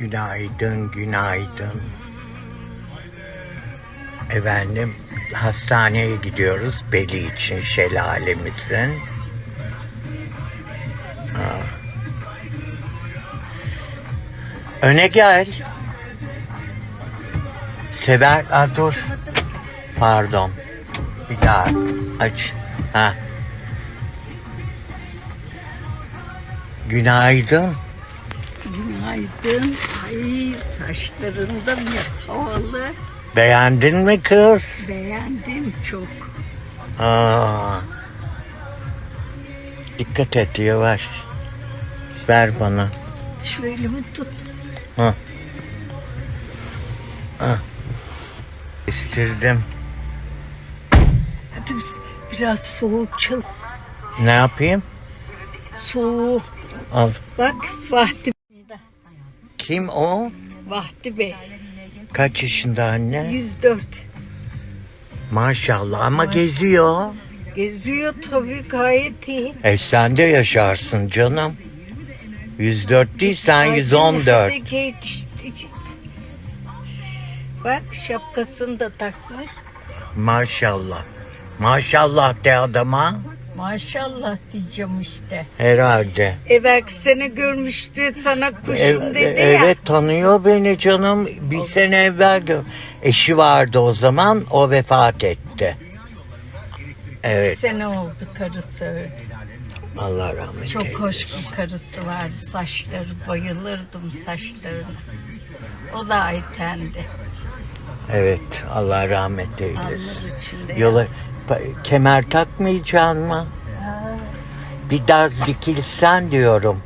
Günaydın, günaydın. Efendim, hastaneye gidiyoruz Beli için şelalemizin. Aa. Öne gel. Sever, Aa, dur. Pardon. Bir daha aç. Ha. Günaydın. Günaydın. Ay saçlarında bir havalı. Beğendin mi kız? Beğendim çok. Aa. Dikkat et yavaş. Ver bana. Şu elimi tut. Ha. Ha. İstirdim. Hadi biraz soğuk çal. Ne yapayım? Soğuk. Al. Bak Vahdi. Kim o? Vahdi Bey. Kaç yaşında anne? 104. Maşallah ama geziyor. Geziyor tabii gayet iyi. E sen de yaşarsın canım. 104 değil sen Ay, 114. hadi geçtik. Bak şapkasını da takmış. Maşallah. Maşallah de adama. Maşallah diyeceğim işte. Herhalde. Evvelki sene görmüştü sana kuşum Ev- dedi ya. evet tanıyor beni canım. Bir sene evvel gö- eşi vardı o zaman. O vefat etti. Bir Evet. sene oldu karısı. Allah rahmet Çok eylesin. hoş bir karısı vardı. Saçları bayılırdım saçlarına. O da Ayten'di. Evet. Allah rahmet eylesin. Yola kemer takmayacaksın mı? Ha, Bir daz dikilsen diyorum.